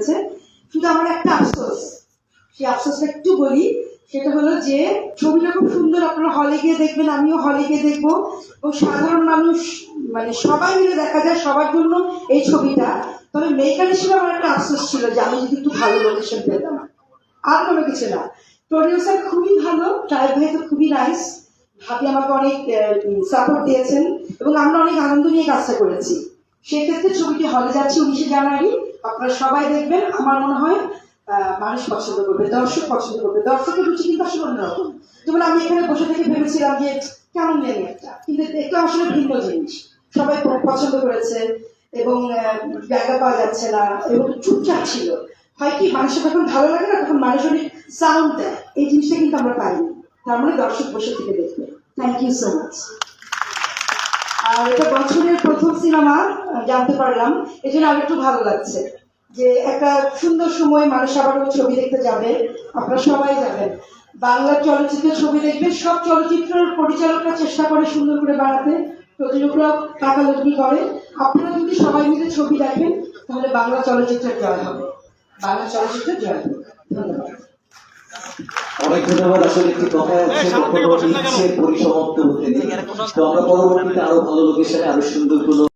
করেছে কিন্তু আমার একটা আফসোস। সেই আফসোসটা একটু বলি, সেটা হলো যে ছবিটা খুব সুন্দর, আপনারা হলে গিয়ে দেখবেন, আমিও হলে গিয়ে দেখব। এবং সাধারণ মানুষ মানে সবাই মিলে দেখা যায় সবার জন্য এই ছবিটা। তবে মেকার হিসেবে আমার একটা আফসোস ছিল যে আমি যদি একটু ভালো লোকেশন পেতাম, আর কোনো কিছু না। প্রডিউসার খুবই ভালো ট্রাইব ভাই তো খুবই নাইস ভাবি আমাকে অনেক সাপোর্ট দিয়েছেন। এবং আমরা অনেক আনন্দ নিয়ে কাজটা করেছি। সেক্ষেত্রে ছবিটি হলে যাচ্ছে, উনিশে জানুয়ারি। আপনারা সবাই দেখবেন, আমার মনে হয় মানুষ পছন্দ করবে, দর্শক পছন্দ করবে, দর্শকের রুচি কিন্তু আসলে অন্যরকম। যেমন আমি এখানে বসে থেকে ভেবেছিলাম যে, কেমন নেই একটা, কিন্তু এটা আসলে ভিন্ন জিনিস। সবাই পছন্দ করেছে এবং জায়গা পাওয়া যাচ্ছে না, এবং চুপচাপ ছিল। হয় কি, মানুষের যখন ভালো লাগে না, তখন মানুষ অনেক সাউন্ড দেয়। এই জিনিসটা কিন্তু আমরা পাইনি। তার মানে দর্শক বসে থেকে দেখবে। থ্যাংক ইউ সো মাচ আর এটা বছরের প্রথম সিনেমা জানতে পারলাম। এই জন্য আরেকটু ভালো লাগছে যে একটা সুন্দর সময় মানুষ আবারও ছবি দেখতে যাবে। আপনারা সবাই যাবেন। বাংলা চলচ্চিত্রের ছবি দেখবেন সব চলচ্চিত্রের পরিচালকরা চেষ্টা করে সুন্দর করে বানাতে। প্রযোজকরা টাকালগ্নি করে। আপনারা যদি সবাই মিলে ছবি দেখেন তাহলে বাংলা চলচ্চিত্রের জয় হবে। বাংলা চলচ্চিত্রের জয় হবে। ধন্যবাদ। অনেক ধন্যবাদ। আসলে একটি কথা আছে কখনো ইচ্ছে পরিসমাপ্ত হতে নেই। তো আমরা পরবর্তীতে আরও ভালো লোকেশনে আরও সুন্দর কোনো